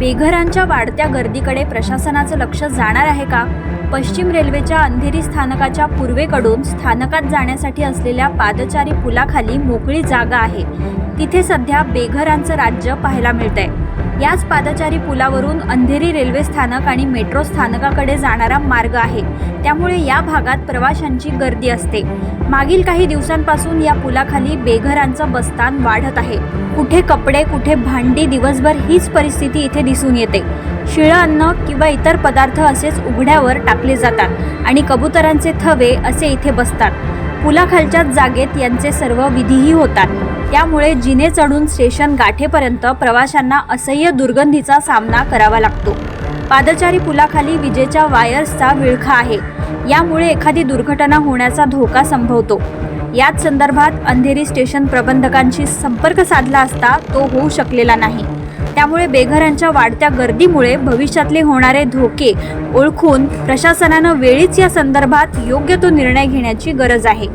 बेघरांच्या वाढत्या गर्दीकडे प्रशासनाचं लक्ष जाणार आहे का? पश्चिम रेल्वेच्या अंधेरी स्थानकाच्या पूर्वेकडून स्थानकात जाण्यासाठी असलेल्या पादचारी पुलाखाली मोकळी जागा आहे. तिथे सध्या बेघरांचं राज्य पाहायला मिळतंय. याच पादचारी पुलावरून अंधेरी रेल्वे स्थानक आणि मेट्रो स्थानकाकडे जाणारा मार्ग आहे. त्यामुळे या भागात प्रवाशांची गर्दी असते. मागील काही दिवसांपासून या पुलाखाली बेघरांचं बस्तान वाढत आहे. कुठे कपडे कुठे भांडी दिवसभर हीच परिस्थिती इथे दिसून येते. शिळं अन्न किंवा इतर पदार्थ असेच उघड्यावर टाकले जातात आणि कबुतरांचे थवे असे इथे बसतात. पुलाखालच्याच जागेत यांचे सर्व विधीही होतात. त्यामुळे जिने चढून स्टेशन गाठेपर्यंत प्रवाशांना असह्य दुर्गंधीचा सामना करावा लागतो. पादचारी पुलाखाली विजेच्या वायर्सचा विळखा आहे. यामुळे एखादी दुर्घटना होण्याचा धोका संभवतो. याच संदर्भात अंधेरी स्टेशन प्रबंधकांशी संपर्क साधला असता तो होऊ शकलेला नाही. त्यामुळे बेघरांच्या वाढत्या गर्दीमुळे भविष्यातले होणारे धोके ओळखून प्रशासनानं वेळीच या संदर्भात योग्य तो निर्णय घेण्याची गरज आहे.